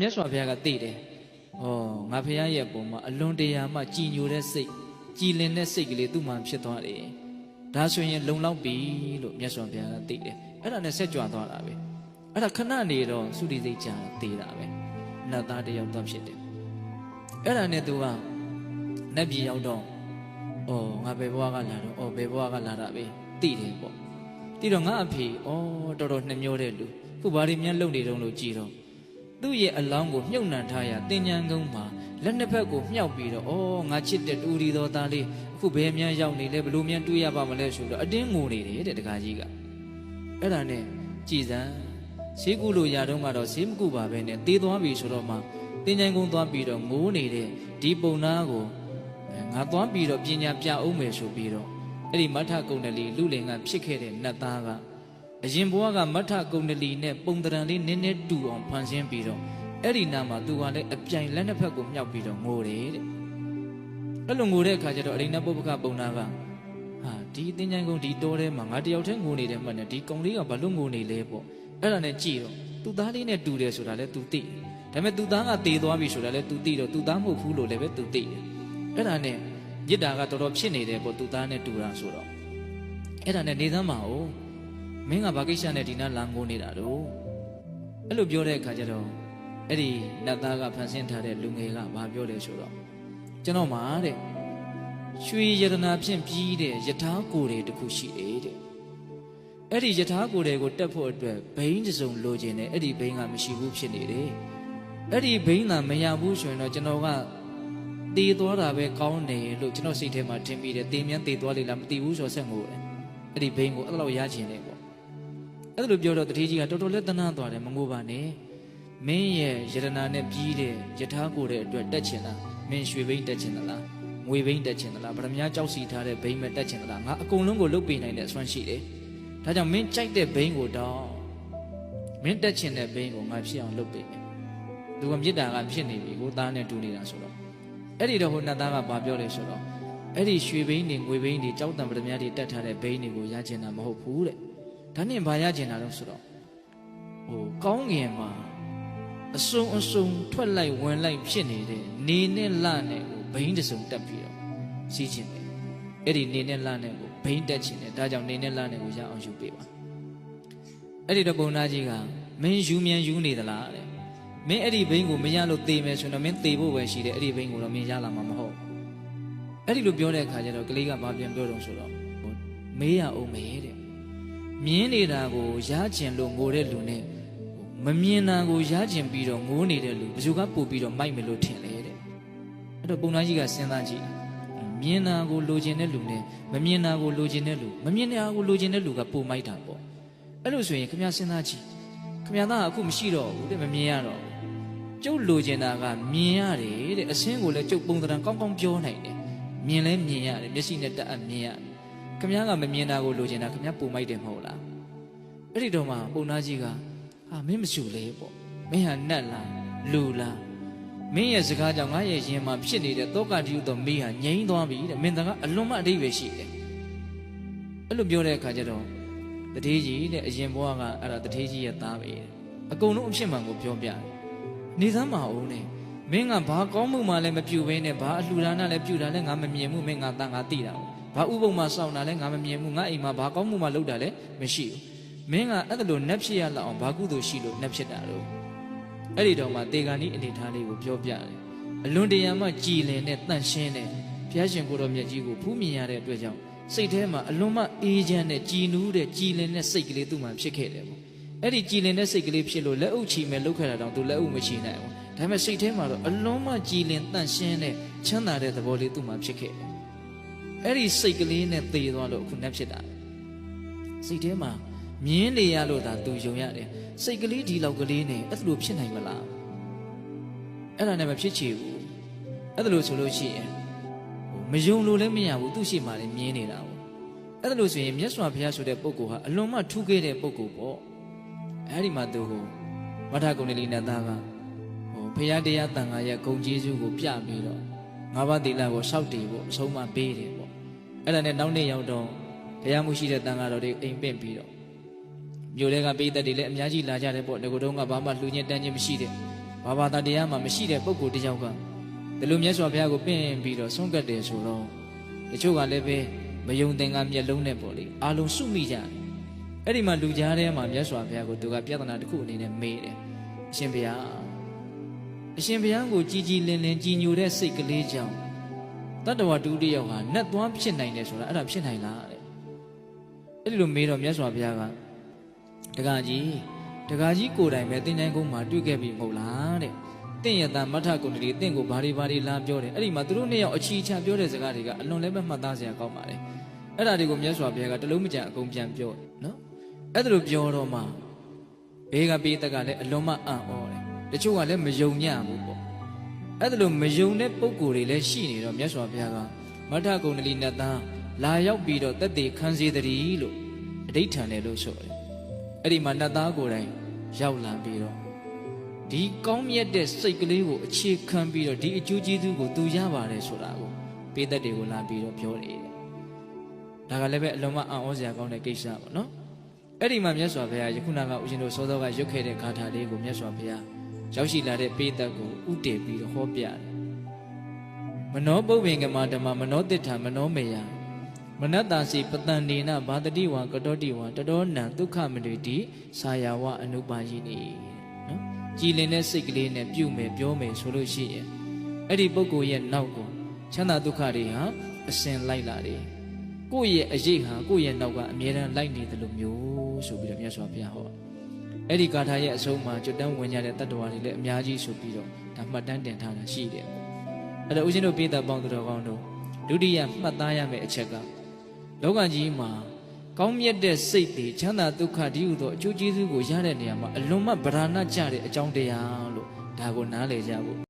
မြတ်စွာဘုရားကသိတယ်။ဩငါဘုရားရဲ့ပုံမှာအလွန်တရာမှကြည်ညိုတဲ့စိတ်ကြည်လင်တဲ့စိတ်ကလေးသူ့မှာဖြစ်သွားတယ်။ဒါဆိုရင်လုံလောက်ပြီလို့မြတ်စွာဘုရားကသိတယ်။အဲ့ဒါနဲ့ဆက်ကြွသွားတာပဲ။အဲ့ဒါခဏနေတော့သုတိစိတ်ကြာသေးတာပဲ။နတ်သားတစ်ယောက်တော့ဖြစ်တယ်။အဲ့ဒါနဲ့သူကနတ်ပြည်ရောက်တော့ဩငါဘယ်ဘဝကလာတော့ဩဘယ်ဘဝကလာတာပဲသိတယ်ပေါ့။သိတော့ငါအဖေဩတော်တော်နှမျောတဲ့လူခုဘာတွေများလုံနေတုံးလို့ကြည်တော့ သူ့ရဲ့အလောင်းကိုမြုပ်နှံထားရတင်ညာကုန်းမှာလက်နှစ်ဖက်ကိုမြှောက်ပြီးတော့ဩငါချစ်တဲ့တူရီတော်သားလေးအခုဘယ်များရောက်နေလဲဘလို့များတွေးရပါမလဲဆိုတော့အတင်းငိုနေတယ်တဲ့တခါကြီးကအဲ့ဒါနဲ့ကြည်စံဈေးကုလို့ရတော့ကတော့ဈေးမကုပါပဲနဲ့တေးသွားပြီဆိုတော့မှတင်ညာကုန်းသွားပြီးတော့ငိုနေတဲ့ဒီပုံနာကိုအဲငါသွားပြီးတော့ပညာပြအောင်မယ်ဆိုပြီးတော့အဲ့ဒီမထကုံတလီလူလင်ကဖြစ်ခဲ့တဲ့နတ်သားက အရင်ဘဝကမထကုံတလီနဲ့ပုံတရံလေးနည်းနည်းတူအောင်ဖန်ဆင်းပြီးတော့အဲ့ဒီနာမှာသူကလည်းအပြိုင်လက်နှစ်ဖက်ကိုမြောက်ပြီးတော့ငိုတယ်တဲ့အဲ့လိုငိုတဲ့အခါကျတော့အရိဏပုပ္ပကပုံနာကဟာဒီအတင်းချိုင်းကုန်းဒီတောထဲမှာငါတယောက်တည်းငိုနေတယ်မှတ်နေဒီကုံလေးကဘာလို့ငိုနေလဲပေါ့အဲ့ဒါနဲ့ကြည့်တော့သူသားလေးနဲ့တူတယ်ဆိုတာလည်း तू သိတယ်ဒါပေမဲ့သူသားကတေသွားပြီဆိုတာလည်း तू သိတော့သူသားမဟုတ်ဘူးလို့လည်းပဲ तू သိတယ်အဲ့ဒါနဲ့မြစ်တာကတော်တော်ဖြစ်နေတယ်ပေါ့သူသားနဲ့တူတာဆိုတော့အဲ့ဒါနဲ့နေသမ်းမအောင် မင်းကဘာကိစ္စနဲ့ဒီနားလာငိုနေတာတော့အဲ့လိုပြောတဲ့အခါကျတော့အဲ့ဒီနတ်သားကဖန်ဆင်းထားတဲ့လူငယ်ကဘာပြောလဲဆိုတော့ကျွန်တော်မှာတဲ့ရွှေယတနာဖြင့်ပြီးတဲ့ယထာကိုယ်တွေတစ်ခုရှိတယ်တဲ့အဲ့ဒီယထာကိုယ်တွေကိုတက်ဖို့အတွက်ဘိန်းတစ်စုံလိုချင်တယ်အဲ့ဒီဘိန်းကမရှိဘူးဖြစ်နေတယ်အဲ့ဒီဘိန်းကမရဘူးဆိုရင်တော့ကျွန်တော်ကတည်သွားတာပဲကောင်းတယ်လို့ကျွန်တော်စိတ်ထဲမှာထင်ပြီးတယ်တင်မြန်းတည်သွားလိမ့်လားမတည်ဘူးဆိုတော့ဆက်ငိုတယ်အဲ့ဒီဘိန်းကိုအဲ့လိုရချင်တယ်ပေါ့ အဲ့လိုပြောတော့တတိကြီးကတော်တော်လေးတနာသွားတယ်မငိုပါနဲ့မင်းရဲ့ယတနာနဲ့ပြီးတဲ့ယထာကိုတဲ့အတွက်တက်ချင်လားမင်းရွှေဘိန်းတက်ချင်သလားငွေဘိန်းတက်ချင်သလားဗရမ ्या ကြောက်စီထားတဲ့ဘိန်းပဲတက်ချင်သလားငါအကုန်လုံးကိုလုတ်ပေးနိုင်တဲ့အစွမ်းရှိတယ်ဒါကြောင့်မင်းကြိုက်တဲ့ဘိန်းကိုတော့မင်းတက်ချင်တဲ့ဘိန်းကိုငါဖြစ်အောင်လုပ်ပေးမယ်သူကမြစ်တာကဖြစ်နေပြီကိုသားနဲ့တူနေတာဆိုတော့အဲ့ဒီတော့ဟိုနတ်သားကဘာပြောလဲဆိုတော့အဲ့ဒီရွှေဘိန်းတွေငွေဘိန်းတွေကြောက်တံပဒမြားတွေတက်ထားတဲ့ဘိန်းတွေကိုရကျင်တာမဟုတ်ဘူးတဲ့ ဒါနဲ့ဘာရကျင်တာလဲဆိုတော့ဟိုကောင်းငင်မှာအစုံအစုံထွက်လိုက်ဝင်လိုက်ဖြစ်နေတဲ့နေနဲ့လနဲ့ကိုဘိန်းတစ်စုံတက်ပြီးတော့စီးကျင်တယ်အဲ့ဒီနေနဲ့လနဲ့ကိုဘိန်းတက်ချင်တယ်ဒါကြောင့်နေနဲ့လနဲ့ကိုရအောင်ယူပေးပါအဲ့ဒီတော့ဘုံသားကြီးကမင်းယူမြန်ယူနေသလားတဲ့မင်းအဲ့ဒီဘိန်းကိုမရလို့သေမယ်ဆိုရင်တော့မင်းသေဖို့ပဲရှိတယ်အဲ့ဒီဘိန်းကိုတော့မင်းရလာမှာမဟုတ်အဲ့ဒီလိုပြောတဲ့အခါကျတော့ကလေးကဘာပြန်ပြောတော့ဆိုတော့ဟိုမေးရအောင်မေးတဲ့ မြင်းနေတာကိုရကျင်လို့ငိုတဲ့လူနဲ့ဟိုမမြင်တာကိုရကျင်ပြီးတော့ငိုနေတဲ့လူဘယ်သူကပို့ပြီးတော့မိုက်မယ်လို့ထင်လဲတဲ့အဲ့တော့ပုံသားကြီးကစဉ်းစားကြည့်မြင်တာကိုလိုချင်တဲ့လူနဲ့မမြင်တာကိုလိုချင်တဲ့လူမမြင်တာကိုလိုချင်တဲ့လူကပို့မိုက်တာပေါ့အဲ့လိုဆိုရင်ခင်ဗျားစဉ်းစားကြည့်ခင်ဗျားသားကအခုမရှိတော့ဘူးတဲ့မမြင်ရတော့ဘူးကျုပ်လိုချင်တာကမြင်ရတယ်တဲ့အစင်းကိုလည်းကျုပ်ပုံသဏ္ဍာန်ကောင်းကောင်းပြောနိုင်တယ်မြင်လဲမြင်ရတယ်မျက်စိနဲ့တက်အပ်မြင်ရတယ် ခမ ्या ကမမြင်တာကိုလိုချင်တာခမ ्या ပုံမိုက်တယ်မဟုတ်လားအဲ့ဒီတော့မှပုံနာကြီးကဟာမင်းမစုလေပေါ့မင်းဟာနတ်လားလူလားမင်းရဲ့စကားကြောင့်ငါရဲ့ရင်မှာဖြစ်နေတဲ့တောကတိဟုသောမိဟာငြိမ်းသွားပြီတဲ့မင်းတကအလွန်မှအဓိပ္ပာယ်ရှိတယ်အဲ့လိုပြောတဲ့အခါကျတော့တထေးကြီးတဲ့အရင်ဘဝကအဲ့ဒါတထေးကြီးရဲ့သားပဲတဲ့အကုန်လုံးအဖြစ်မှန်ကိုပြောပြတယ်နေသမ်းမအောင်နဲ့မင်းကဘာကောင်းမှုမှလည်းမပြုဘဲနဲ့ဘာအလှူဒါနလည်းပြုတာလည်းငါမမြင်ဘူးမင်းငါတန်ငါသိတာ ဘာဥပုံမှစောင့်တာလည်းငါမမြင်ဘူးငါအိမ်မှာဘာကောင်းမှုမှလုပ်တာလည်းမရှိဘူးမင်းကအဲ့ဒါလိုနှက်ဖြစ်ရလောက်အောင်ဘာကုသိုလ်ရှိလို့နှက်ဖြစ်တာလို့အဲ့ဒီတော့မှတေဂာနီအနေထားလေးကိုပြောပြတယ်အလွန်တရာမှကြည်လင်တဲ့တန့်ရှင်းတဲ့ဘုရားရှင်ကိုတော်မြတ်ကြီးကိုဖူးမြင်ရတဲ့အတွက်ကြောင့်စိတ်ထဲမှာအလွန်မှအေးချမ်းတဲ့ကြည်နူးတဲ့ကြည်လင်တဲ့စိတ်ကလေးသူ့မှာဖြစ်ခဲ့တယ်ပေါ့အဲ့ဒီကြည်လင်တဲ့စိတ်ကလေးဖြစ်လို့လက်အုပ်ချီမဲ့လှုပ်ခါတာတောင်သူလက်အုပ်မချီနိုင်ဘူးဒါပေမဲ့စိတ်ထဲမှာတော့အလုံးမကြည်လင်တန့်ရှင်းတဲ့ချမ်းသာတဲ့သဘောလေးသူ့မှာဖြစ်ခဲ့တယ် အဲ့ဒီစိတ်ကလေးနဲ့သေသွားလို့အခုနှက်ဖြစ်တာစိတ်ထဲမှာမြင်းနေရလို့သာသူယုံရတယ်စိတ်ကလေးဒီလောက်ကလေးနဲ့အဲ့လိုဖြစ်နိုင်မလားအဲ့ဒါနဲ့မဖြစ်ချေဘူးအဲ့လိုဆိုလို့ရှိရင်ဟိုမယုံလို့လည်းမရဘူးသူ့ရှိမှလည်းမြင်းနေတာပေါ့အဲ့လိုဆိုရင်မြတ်စွာဘုရားဆိုတဲ့ပုဂ္ဂိုလ်ဟာအလွန်မှထူးခဲ့တဲ့ပုဂ္ဂိုလ်ပေါ့အဲ့ဒီမှာသူဟိုမထကုဏလီနတ်သားကဟိုဖရာတရားတန်ခါရဲ့ဂုံကျေးဇူးကိုပြပြီးတော့ ငါးပါးသီလကိုစောက်တည်ဖို့အဆုံးမပေးတယ်ပေါ့အဲ့ဒါနဲ့နောက်နေ့ရောက်တော့တရားမှုရှိတဲ့တန်ခါတော်တွေအိမ်ပင့်ပြီးတော့မြို့တွေကပိသက်တွေလည်းအများကြီးလာကြတယ်ပေါ့ငကိုတုံးကဘာမှလှူညင်တန်းခြင်းမရှိတဲ့ဘာဘာသာတရားမှမရှိတဲ့ပုဂ္ဂိုလ်တစ်ယောက်ကဒီလိုမြတ်စွာဘုရားကိုပင့်ပြီးတော့ဆုံးကတ်တယ်ဆိုတော့တချို့ကလည်းပဲမယုံသင်္ကမျက်လုံးနဲ့ပေါ့လေအာလုံးစုမိကြတယ်အဲ့ဒီမှာလူကြားထဲမှာမြတ်စွာဘုရားကိုသူကပြဿနာတစ်ခုအနေနဲ့မေးတယ်အရှင်ဘုရား အရှင်ဘုရားကိုကြည်ကြည်လင်လင်ကြည်ညိုတဲ့စိတ်ကလေးကြောင့်တတ္တဝတူတယောက်ဟာနတ်သွားဖြစ်နိုင်တယ်ဆိုတာအဲ့ဒါဖြစ်နိုင်လားတဲ့အဲ့ဒီလိုမေးတော့မြတ်စွာဘုရားကတက္ကကြီးတက္ကကြီးကိုယ်တိုင်ပဲတင်တိုင်းကုန်းမှာတွေ့ခဲ့ပြီမဟုတ်လားတဲ့တင့်ရတမထကုဏ္ဍလီတင့်ကိုဘာတွေဘာတွေလာပြောတယ်အဲ့ဒီမှာသူတို့နှစ်ယောက်အချီချပြောတဲ့စကားတွေကအလွန်လည်းပဲမှတ်သားစရာကောင်းပါတယ်အဲ့ဒါတွေကိုမြတ်စွာဘုရားကတလုံးမကြံအကုန်ပြန်ပြောတယ်နော်အဲ့ဒါလိုပြောတော့မှဘေးကပေးတက်ကလည်းအလွန်မှအံ့ဩတယ် တချို့ကလည်းမယုံညံ့ဘူးပေါ့အဲ့ဒါလိုမယုံတဲ့ပုံကိုယ်တွေလည်းရှိနေတော့မြတ်စွာဘုရားကမထကုဏ္ဍလီနတ်သားလာရောက်ပြီးတော့တက်သေးခံစေတည်းလို့အဋိဋ္ဌံတယ်လို့ဆိုတယ်အဲ့ဒီမှာနတ်သားကိုယ်တိုင်ရောက်လာပြီးတော့ဒီကောင်းမြတ်တဲ့စိတ်ကလေးကိုအခြေခံပြီးတော့ဒီအကျိုးကျေးဇူးကိုသူရပါတယ်ဆိုတာကိုပေးသက်တွေကိုလာပြီးတော့ပြောနေတယ်။ဒါကလည်းပဲအလုံးမအံ့ဩစရာကောင်းတဲ့ကိစ္စပေါ့နော်။အဲ့ဒီမှာမြတ်စွာဘုရားယခုနကဦးဇင်းတို့စောစောကရွတ်ခဲ့တဲ့ဂါထာလေးကိုမြတ်စွာဘုရား ရောက်ရှိလာတဲ့ပေးသက်ကိုဥတည်ပြီးတော့ဟောပြတယ်။မနောပုဗ္ဗင်္ဂမဓမ္မမနောတိဋ္ဌာမနောမေယမနတ္တာစီပတန်နေနဘာတတိဝံကတောတိဝံတတောနံဒုက္ခမတွေတိဆာယာဝအနုပါယိနိနော်ကြည်လင်တဲ့စိတ်ကလေးနဲ့ပြုမယ်ပြောမယ်ဆိုလို့ရှိရင်အဲ့ဒီပုဂ္ဂိုလ်ရဲ့နောက်ကိုချမ်းသာဒုက္ခတွေဟာအစဉ်လိုက်လာတယ်ကိုယ့်ရဲ့အရေးဟာကိုယ့်ရဲ့နောက်ကအမြဲတမ်းလိုက်နေတယ်လို့မျိုးဆိုပြီးတော့မြတ်စွာဘုရားဟော အဲ့ဒီဂါထာရဲ့အဆုံးမှာကျွတ်တန်းဝင်ကြတဲ့တတ္တဝါတွေလည်းအများကြီးဆိုပြီးတော့ဒါမှတ်တမ်းတင်ထားတာရှိတယ်အဲ့တော့ဦးဇင်းတို့ပြည်သက်ပေါင်းသူတော်ကောင်းတို့ဒုတိယမှတ်သားရမယ့်အချက်ကလောကကြီးမှာကောင်းမြတ်တဲ့စိတ်တွေချမ်းသာဒုက္ခဒီဟုသောအကျိုးကျေးဇူးကိုရတဲ့နေရာမှာအလွန်မှဗราဏကြတဲ့အကြောင်းတရားလို့ဒါကိုနားလည်ကြဖို့